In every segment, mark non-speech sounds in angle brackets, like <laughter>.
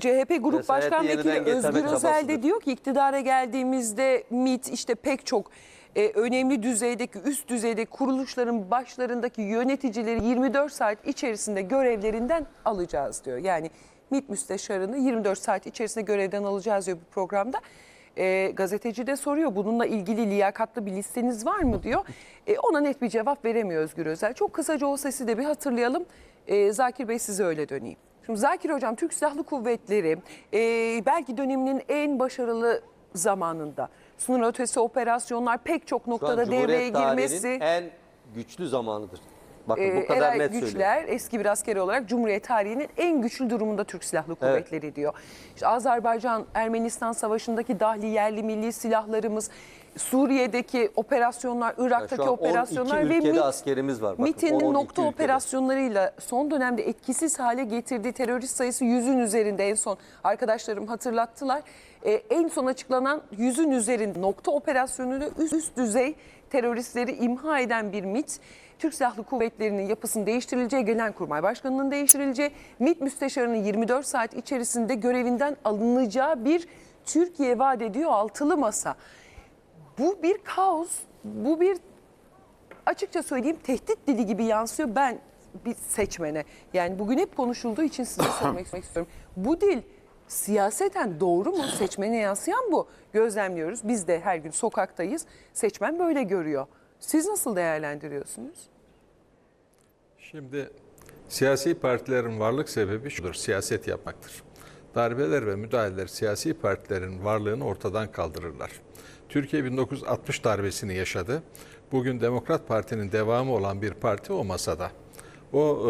CHP Grup Vesayeti Başkan yeniden Vekili getirmek Özgür Özel de çabasıdır. diyor ki iktidara geldiğimizde MİT işte pek çok e, önemli düzeydeki üst düzeydeki kuruluşların başlarındaki yöneticileri 24 saat içerisinde görevlerinden alacağız diyor. Yani MİT müsteşarını 24 saat içerisinde görevden alacağız diyor bu programda. E, gazeteci de soruyor bununla ilgili liyakatlı bir listeniz var mı diyor. E, ona net bir cevap veremiyor Özgür Özel. Çok kısaca o sesi de bir hatırlayalım. E, Zakir Bey size öyle döneyim. Şimdi Zakir Hocam Türk Silahlı Kuvvetleri e, belki döneminin en başarılı zamanında sınır ötesi operasyonlar pek çok noktada devreye girmesi. en güçlü zamanıdır. Bakın e, bu kadar Eray net söylüyorum. Güçler eski bir askeri olarak Cumhuriyet tarihinin en güçlü durumunda Türk Silahlı Kuvvetleri diyor. İşte Azerbaycan-Ermenistan savaşındaki dahli yerli milli silahlarımız, Suriye'deki operasyonlar, Irak'taki operasyonlar 12 ve MİT askerimiz var. Bakın, MİT'in 12 nokta ülkede. operasyonlarıyla son dönemde etkisiz hale getirdiği terörist sayısı yüzün üzerinde en son arkadaşlarım hatırlattılar. Ee, en son açıklanan yüzün üzerinde nokta operasyonuyla üst, üst düzey teröristleri imha eden bir MİT. Türk Silahlı Kuvvetleri'nin yapısının değiştirileceği, Genelkurmay Başkanı'nın değiştirileceği, MİT müsteşarının 24 saat içerisinde görevinden alınacağı bir Türkiye vaat ediyor altılı masa. Bu bir kaos, bu bir açıkça söyleyeyim tehdit dili gibi yansıyor ben bir seçmene. Yani bugün hep konuşulduğu için size <coughs> sormak istiyorum. Bu dil siyaseten doğru mu? Seçmene yansıyan bu. Gözlemliyoruz. Biz de her gün sokaktayız. Seçmen böyle görüyor. Siz nasıl değerlendiriyorsunuz? Şimdi siyasi partilerin varlık sebebi şudur, siyaset yapmaktır. Darbeler ve müdahaleler siyasi partilerin varlığını ortadan kaldırırlar. Türkiye 1960 darbesini yaşadı. Bugün Demokrat Parti'nin devamı olan bir parti o masada. O e,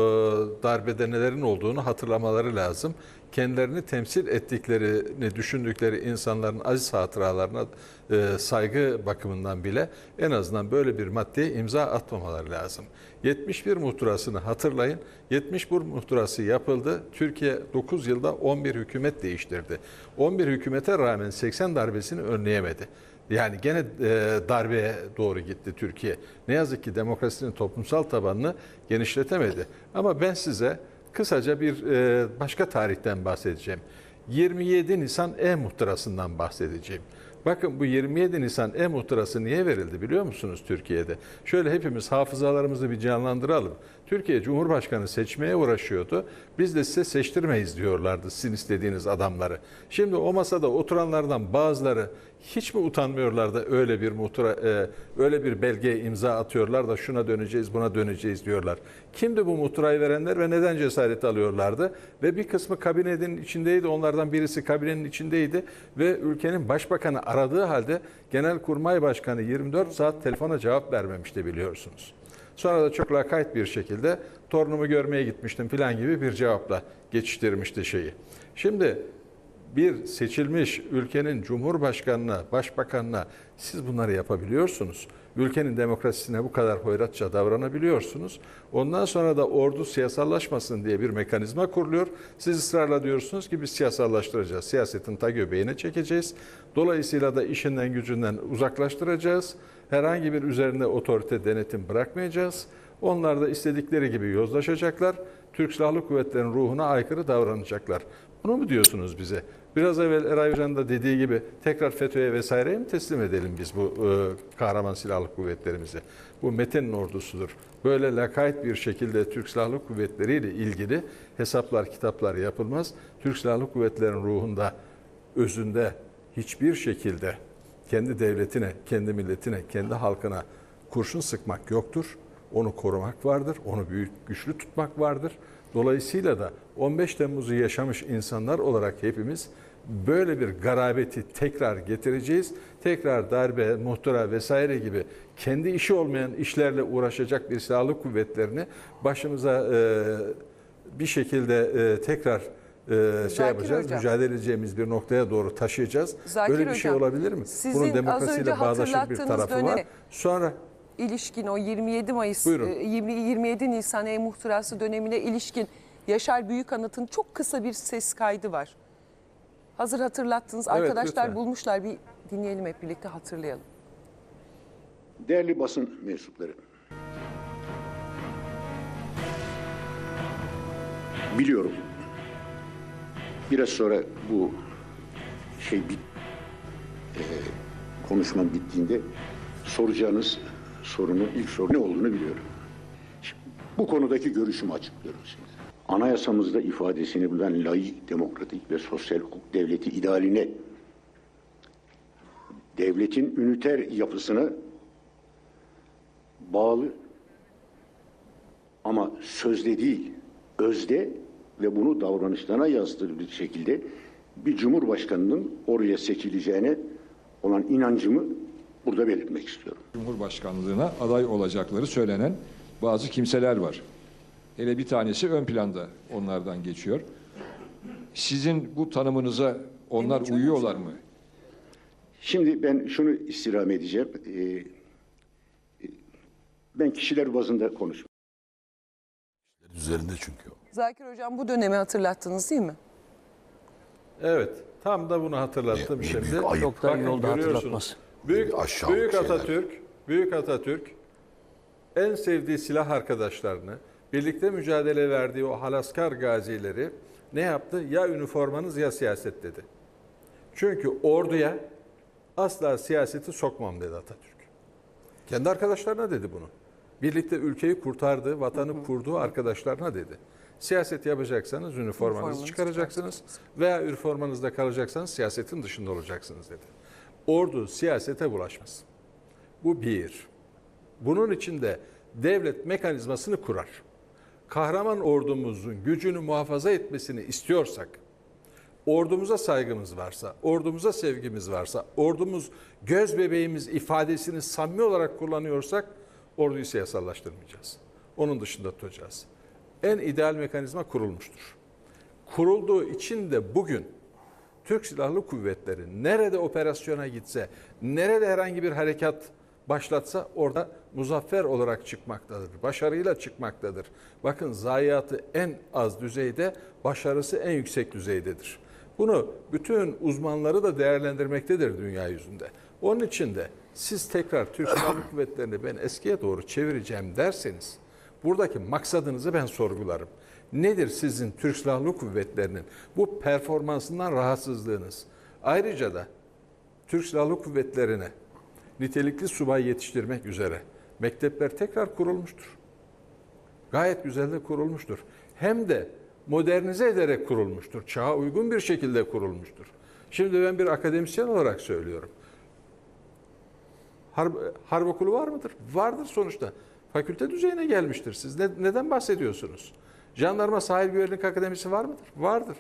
darbede nelerin olduğunu hatırlamaları lazım. Kendilerini temsil ettiklerini düşündükleri insanların aziz hatıralarına e, saygı bakımından bile en azından böyle bir maddeye imza atmamaları lazım. 71 muhtırasını hatırlayın. 71 muhtırası yapıldı. Türkiye 9 yılda 11 hükümet değiştirdi. 11 hükümete rağmen 80 darbesini önleyemedi. Yani gene e, darbeye doğru gitti Türkiye. Ne yazık ki demokrasinin toplumsal tabanını genişletemedi. Ama ben size kısaca bir e, başka tarihten bahsedeceğim. 27 Nisan E-Muhtırası'ndan bahsedeceğim. Bakın bu 27 Nisan E-Muhtırası niye verildi biliyor musunuz Türkiye'de? Şöyle hepimiz hafızalarımızı bir canlandıralım. Türkiye Cumhurbaşkanı seçmeye uğraşıyordu. Biz de size seçtirmeyiz diyorlardı sizin istediğiniz adamları. Şimdi o masada oturanlardan bazıları hiç mi utanmıyorlar da öyle bir muhtıra, e, öyle bir belgeye imza atıyorlar da şuna döneceğiz, buna döneceğiz diyorlar. Kimdi bu muhtırayı verenler ve neden cesaret alıyorlardı? Ve bir kısmı kabinenin içindeydi, onlardan birisi kabinenin içindeydi ve ülkenin başbakanı aradığı halde Genelkurmay Başkanı 24 saat telefona cevap vermemişti biliyorsunuz. Sonra da çok lakayt bir şekilde torunumu görmeye gitmiştim filan gibi bir cevapla geçiştirmişti şeyi. Şimdi bir seçilmiş ülkenin cumhurbaşkanına, başbakanına siz bunları yapabiliyorsunuz. Ülkenin demokrasisine bu kadar hoyratça davranabiliyorsunuz. Ondan sonra da ordu siyasallaşmasın diye bir mekanizma kuruluyor. Siz ısrarla diyorsunuz ki biz siyasallaştıracağız. Siyasetin ta göbeğine çekeceğiz. Dolayısıyla da işinden gücünden uzaklaştıracağız. Herhangi bir üzerinde otorite denetim bırakmayacağız. Onlar da istedikleri gibi yozlaşacaklar. Türk Silahlı Kuvvetleri'nin ruhuna aykırı davranacaklar. Bunu mu diyorsunuz bize? Biraz evvel Eray Hoca'nın da dediği gibi tekrar FETÖ'ye vesaireye mi teslim edelim biz bu e, kahraman silahlı kuvvetlerimizi? Bu Metin'in ordusudur. Böyle lakayt bir şekilde Türk Silahlı Kuvvetleri ile ilgili hesaplar, kitaplar yapılmaz. Türk Silahlı Kuvvetleri'nin ruhunda, özünde hiçbir şekilde kendi devletine, kendi milletine, kendi halkına kurşun sıkmak yoktur. Onu korumak vardır, onu büyük güçlü tutmak vardır. Dolayısıyla da 15 Temmuz'u yaşamış insanlar olarak hepimiz böyle bir garabeti tekrar getireceğiz. Tekrar darbe, muhtıra vesaire gibi kendi işi olmayan işlerle uğraşacak bir silahlı kuvvetlerini başımıza e, bir şekilde e, tekrar e, şey yapacağız, Hocam. mücadele edeceğimiz bir noktaya doğru taşıyacağız. Zakir Böyle bir şey Hocam, olabilir mi? sizin Bunun demokrasiyle bağdaşık bir tarafı var. dönemi- Sonra ilişkin o 27 Mayıs, Buyurun. e, 20 27 Nisan e-muhtırası dönemine ilişkin Yaşar Büyükanıt'ın çok kısa bir ses kaydı var. Hazır hatırlattınız. Evet, Arkadaşlar lütfen. bulmuşlar. Bir dinleyelim hep birlikte hatırlayalım. Değerli basın mensupları. Biliyorum. Biraz sonra bu şey bit, e, konuşmam bittiğinde soracağınız sorunun ilk soru ne olduğunu biliyorum. Şimdi, bu konudaki görüşümü açıklıyorum şimdi. Anayasamızda ifadesini bulan laik, demokratik ve sosyal hukuk devleti idealine devletin üniter yapısına bağlı ama sözde değil, özde ve bunu davranışlarına yansıtır bir şekilde bir cumhurbaşkanının oraya seçileceğine olan inancımı burada belirtmek istiyorum. Cumhurbaşkanlığına aday olacakları söylenen bazı kimseler var. Hele bir tanesi ön planda onlardan geçiyor. Sizin bu tanımınıza onlar uyuyorlar mı? Şimdi ben şunu istirham edeceğim. Ee, ben kişiler bazında konuşmam. Üzerinde çünkü o. Zakir Hocam bu dönemi hatırlattınız değil mi? Evet, tam da bunu hatırlattım bir şimdi. büyük ayıp. Çok da yolda görüyorsunuz. hatırlatmaz. Büyük, büyük şeyler. Atatürk, Büyük Atatürk en sevdiği silah arkadaşlarını, birlikte mücadele verdiği o halaskar gazileri ne yaptı? Ya üniformanız ya siyaset dedi. Çünkü orduya asla siyaseti sokmam dedi Atatürk. Kendi arkadaşlarına dedi bunu. Birlikte ülkeyi kurtardığı, vatanı kurduğu arkadaşlarına dedi. Siyaset yapacaksanız üniformanızı çıkaracaksınız veya üniformanızda kalacaksanız siyasetin dışında olacaksınız dedi. Ordu siyasete bulaşmaz. Bu bir. Bunun için de devlet mekanizmasını kurar. Kahraman ordumuzun gücünü muhafaza etmesini istiyorsak, ordumuza saygımız varsa, ordumuza sevgimiz varsa, ordumuz göz bebeğimiz ifadesini samimi olarak kullanıyorsak orduyu siyasallaştırmayacağız. Onun dışında tutacağız. En ideal mekanizma kurulmuştur. Kurulduğu için de bugün Türk Silahlı Kuvvetleri nerede operasyona gitse, nerede herhangi bir harekat başlatsa orada muzaffer olarak çıkmaktadır. Başarıyla çıkmaktadır. Bakın zayiatı en az düzeyde, başarısı en yüksek düzeydedir. Bunu bütün uzmanları da değerlendirmektedir dünya yüzünde. Onun için de siz tekrar Türk Silahlı Kuvvetleri'ni ben eskiye doğru çevireceğim derseniz buradaki maksadınızı ben sorgularım. Nedir sizin Türk Silahlı Kuvvetleri'nin bu performansından rahatsızlığınız? Ayrıca da Türk Silahlı Kuvvetleri'ne nitelikli subay yetiştirmek üzere mektepler tekrar kurulmuştur. Gayet güzel de kurulmuştur. Hem de modernize ederek kurulmuştur. Çağa uygun bir şekilde kurulmuştur. Şimdi ben bir akademisyen olarak söylüyorum. Harp, harp okulu var mıdır? Vardır sonuçta. Fakülte düzeyine gelmiştir. Siz ne- neden bahsediyorsunuz? Jandarma Sahil Güvenlik Akademisi var mıdır? Vardır.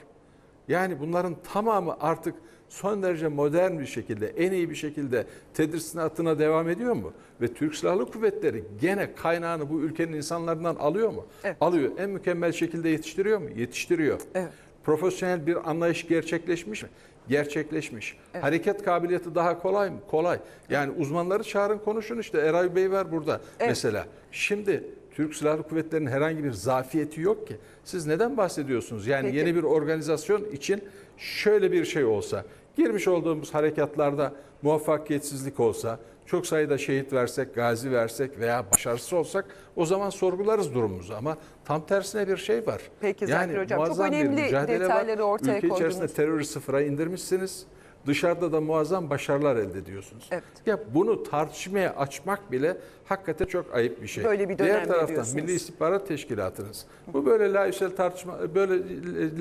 Yani bunların tamamı artık son derece modern bir şekilde, en iyi bir şekilde tedrisatına devam ediyor mu? Ve Türk Silahlı Kuvvetleri gene kaynağını bu ülkenin insanlarından alıyor mu? Evet. Alıyor. En mükemmel şekilde yetiştiriyor mu? Yetiştiriyor. Evet. Profesyonel bir anlayış gerçekleşmiş mi? Gerçekleşmiş. Hareket kabiliyeti daha kolay mı? Kolay. Yani uzmanları çağırın konuşun işte. Eray Bey var burada mesela. Şimdi Türk Silahlı Kuvvetleri'nin herhangi bir zafiyeti yok ki. Siz neden bahsediyorsunuz? Yani Peki. yeni bir organizasyon için şöyle bir şey olsa, girmiş olduğumuz harekatlarda muvaffakiyetsizlik olsa, çok sayıda şehit versek, gazi versek veya başarısız olsak o zaman sorgularız durumumuzu ama tam tersine bir şey var. Peki Zakir Hocam, çok önemli mücadele var. detayları ortaya Ülke içerisinde koydunuz. terörü sıfıra indirmişsiniz. Dışarıda da muazzam başarılar elde ediyorsunuz. Evet. Ya bunu tartışmaya açmak bile hakikaten çok ayıp bir şey. Böyle bir Diğer taraftan diyorsunuz. Milli İstihbarat Teşkilatınız. Bu böyle laüsel tartışma, böyle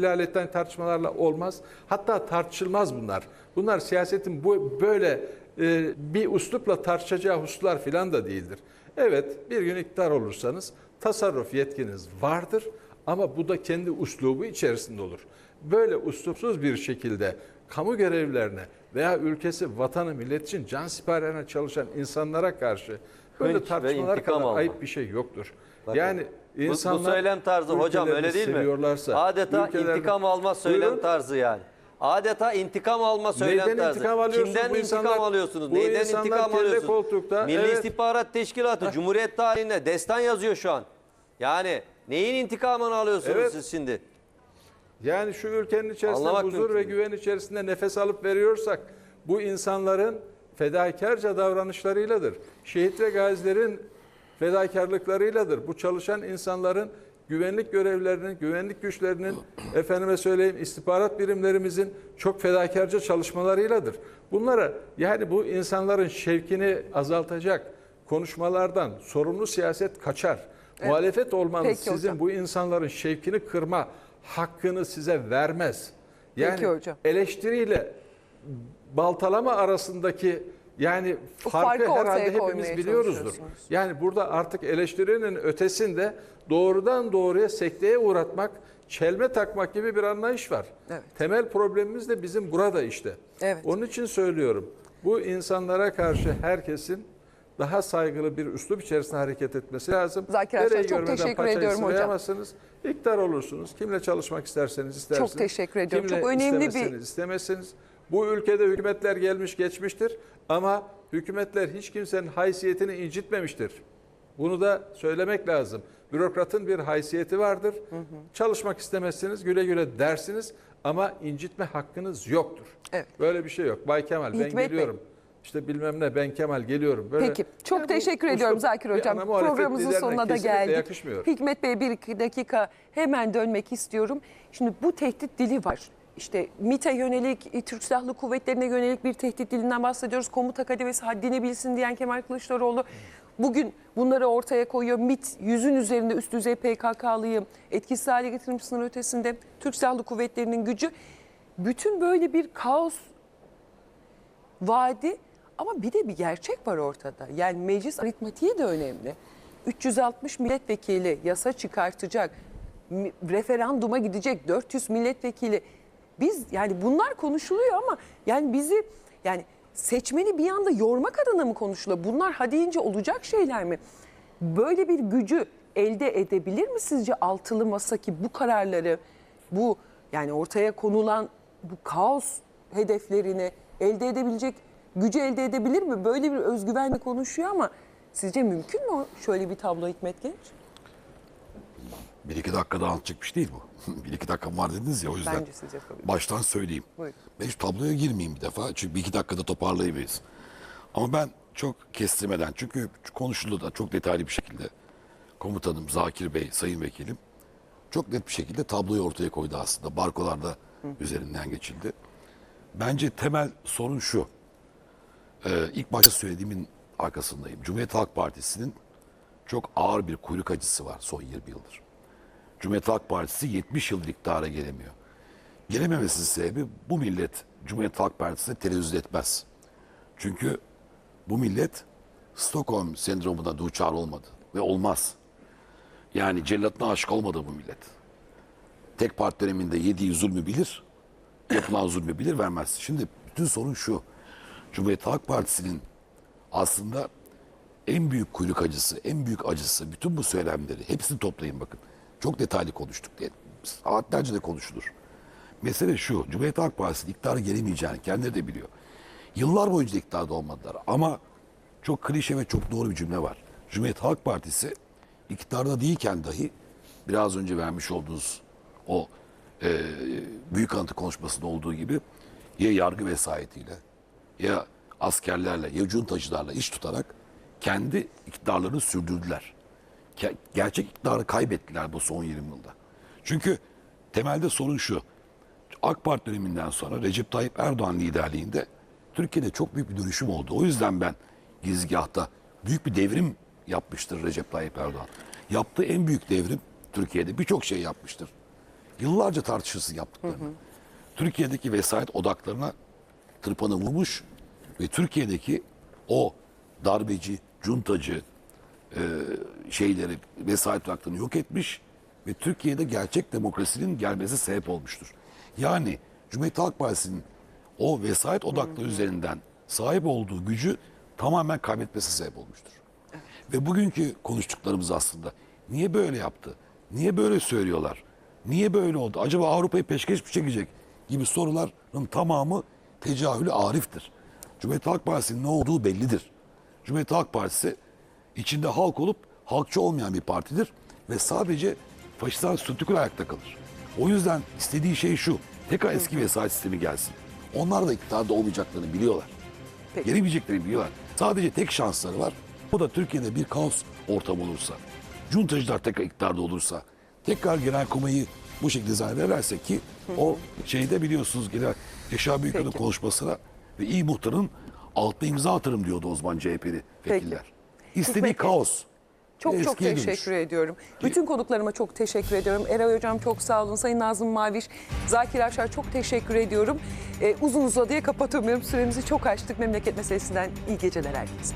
laletten tartışmalarla olmaz. Hatta tartışılmaz bunlar. Bunlar siyasetin bu böyle e, bir uslupla tartışacağı hususlar filan da değildir. Evet bir gün iktidar olursanız tasarruf yetkiniz vardır ama bu da kendi uslubu içerisinde olur. Böyle uslupsuz bir şekilde kamu görevlilerine veya ülkesi, vatanı, millet için can siparişine çalışan insanlara karşı böyle Hınç tartışmalar kadar alma. ayıp bir şey yoktur. Bakın, yani bu- insanlar bu, söylem tarzı hocam öyle değil mi? Adeta intikam alma söylem Buyurun. tarzı yani. Adeta intikam alma söylem tarzı. intikam alıyorsunuz? Kimden Bu intikam insanlar- alıyorsunuz? bu Neyden insanlar intikam kelle alıyorsunuz? koltukta, Milli evet. İstihbarat Teşkilatı Cumhuriyet tarihinde destan yazıyor şu an. Yani neyin intikamını alıyorsunuz Evet. siz şimdi? Yani şu ülkenin içerisinde Anlamak huzur mümkün ve değil. güven içerisinde nefes alıp veriyorsak bu insanların fedakarca davranışlarıyladır. Şehit ve gazilerin fedakarlıklarıyladır. Bu çalışan insanların güvenlik görevlerinin, güvenlik güçlerinin, <clears throat> efendime söyleyeyim istihbarat birimlerimizin çok fedakarca çalışmalarıyladır. Bunlara yani bu insanların şevkini azaltacak konuşmalardan sorumlu siyaset kaçar. Muhalefet olmanız Peki sizin hocam. bu insanların şevkini kırma hakkını size vermez. Yani Peki hocam. eleştiriyle baltalama arasındaki yani farkı farkı herhalde hepimiz biliyoruzdur. Yani burada artık eleştirinin ötesinde doğrudan doğruya sekteye uğratmak, çelme takmak gibi bir anlayış var. Evet. Temel problemimiz de bizim burada işte. Evet. Onun için söylüyorum. Bu insanlara karşı herkesin daha saygılı bir üslup içerisinde hareket etmesi lazım. Zakir Nereyi çok teşekkür ediyorum hocam. İktidar olursunuz. Kimle çalışmak isterseniz istersiniz. Çok teşekkür ediyorum. Kimle Çok önemli bir- istemezseniz. Bu ülkede hükümetler gelmiş geçmiştir ama hükümetler hiç kimsenin haysiyetini incitmemiştir. Bunu da söylemek lazım. Bürokratın bir haysiyeti vardır. Çalışmak istemezsiniz, güle güle dersiniz ama incitme hakkınız yoktur. Evet. Böyle bir şey yok. Bay Kemal ben Hikmet Bey. geliyorum. İşte bilmem ne ben Kemal geliyorum. Böyle, Peki. Çok Yani bu teşekkür üslup ediyorum Zakir Hocam. Programımızın sonuna da geldik. yakışmıyor. Hikmet Bey bir iki dakika hemen dönmek istiyorum. Şimdi bu tehdit dili var. İşte MİT'e yönelik, e, Türk Silahlı Kuvvetleri'ne yönelik bir tehdit dilinden bahsediyoruz. Komuta kademesi haddini bilsin diyen Kemal Kılıçdaroğlu bugün bunları ortaya koyuyor. MİT yüzün üzerinde üst düzey PKK'lıyı etkisiz hale getirmiş sınır ötesinde. Türk Silahlı Kuvvetleri'nin gücü. Bütün böyle bir kaos vaadi ama bir de bir gerçek var ortada. Yani meclis aritmatiği de önemli. 360 milletvekili yasa çıkartacak, referanduma gidecek 400 milletvekili. Biz yani bunlar konuşuluyor ama yani bizi yani seçmeni bir anda yormak adına mı konuşuluyor? Bunlar ha deyince olacak şeyler mi? Böyle bir gücü elde edebilir mi sizce altılı masa ki bu kararları, bu yani ortaya konulan bu kaos hedeflerini elde edebilecek gücü elde edebilir mi? Böyle bir özgüvenle konuşuyor ama sizce mümkün mü şöyle bir tablo Hikmet Genç? Bir iki dakikada bir şey değil bu. <laughs> bir iki dakikam var dediniz ya o yüzden. Bence siz yapabilirsiniz. Baştan söyleyeyim. Buyurun. Ben hiç tabloya girmeyeyim bir defa. Çünkü bir iki dakikada toparlayamayız. Ama ben çok kestirmeden çünkü konuşuldu da çok detaylı bir şekilde komutanım Zakir Bey, sayın vekilim çok net bir şekilde tabloyu ortaya koydu aslında. Barkolarda üzerinden geçildi. Bence temel sorun şu. Ee, ilk başta söylediğimin arkasındayım. Cumhuriyet Halk Partisi'nin çok ağır bir kuyruk acısı var son 20 yıldır. Cumhuriyet Halk Partisi 70 yıldır iktidara gelemiyor. Gelememesinin sebebi bu millet Cumhuriyet Halk Partisi'ne tereddüt etmez. Çünkü bu millet Stockholm sendromuna duçar olmadı ve olmaz. Yani cellatına aşık olmadı bu millet. Tek parti döneminde yediği zulmü bilir, yapılan zulmü bilir vermez. Şimdi bütün sorun şu. Cumhuriyet Halk Partisi'nin aslında en büyük kuyruk acısı, en büyük acısı bütün bu söylemleri hepsini toplayın bakın. Çok detaylı konuştuk diye. Saatlerce de konuşulur. Mesele şu. Cumhuriyet Halk Partisi'nin iktidara gelemeyeceğini kendileri de biliyor. Yıllar boyunca da iktidarda olmadılar. Ama çok klişe ve çok doğru bir cümle var. Cumhuriyet Halk Partisi iktidarda değilken dahi biraz önce vermiş olduğunuz o e, büyük anıtı konuşmasında olduğu gibi ya yargı vesayetiyle ya askerlerle ya cuntacılarla iş tutarak kendi iktidarlarını sürdürdüler. Gerçek iktidarı kaybettiler bu son 20 yılda. Çünkü temelde sorun şu. AK Parti döneminden sonra Recep Tayyip Erdoğan liderliğinde Türkiye'de çok büyük bir dönüşüm oldu. O yüzden ben gizgahta büyük bir devrim yapmıştır Recep Tayyip Erdoğan. Yaptığı en büyük devrim Türkiye'de birçok şey yapmıştır. Yıllarca tartışılsın yaptıklarını. Türkiye'deki vesayet odaklarına tırpanı vurmuş ve Türkiye'deki o darbeci, cuntacı e, şeyleri, vesayet odaklarını yok etmiş ve Türkiye'de gerçek demokrasinin gelmesi sebep olmuştur. Yani Cumhuriyet Halk Partisi'nin o vesayet odakları üzerinden sahip olduğu gücü tamamen kaybetmesi sebep olmuştur. Ve bugünkü konuştuklarımız aslında niye böyle yaptı? Niye böyle söylüyorlar? Niye böyle oldu? Acaba Avrupa'yı peşkeş mi çekecek gibi soruların tamamı tecahülü ariftir. Cumhuriyet Halk Partisi'nin ne olduğu bellidir. Cumhuriyet Halk Partisi içinde halk olup halkçı olmayan bir partidir ve sadece faşistler statükül ayakta kalır. O yüzden istediği şey şu. Tekrar eski vesayet sistemi gelsin. Onlar da iktidarda olmayacaklarını biliyorlar. Peki. Gelemeyeceklerini biliyorlar. Sadece tek şansları var. O da Türkiye'de bir kaos ortamı olursa, cuntacılar tekrar iktidarda olursa, tekrar Genelkurmay'ı bu şekilde zannedersek ki o şeyde biliyorsunuz genel Yaşar Büyükad'ın Peki. konuşmasına ve iyi muhtarın altına imza atarım diyordu o zaman CHP'li Peki. İstediği kaos. Çok Ve çok eskiye dönüş. teşekkür ediyorum. Bütün konuklarıma çok teşekkür ediyorum. Eray Hocam çok sağ olun. Sayın Nazım Maviş, Zakir Aşar çok teşekkür ediyorum. Ee, uzun uzadıya kapatamıyorum. Süremizi çok açtık memleket meselesinden. İyi geceler herkese.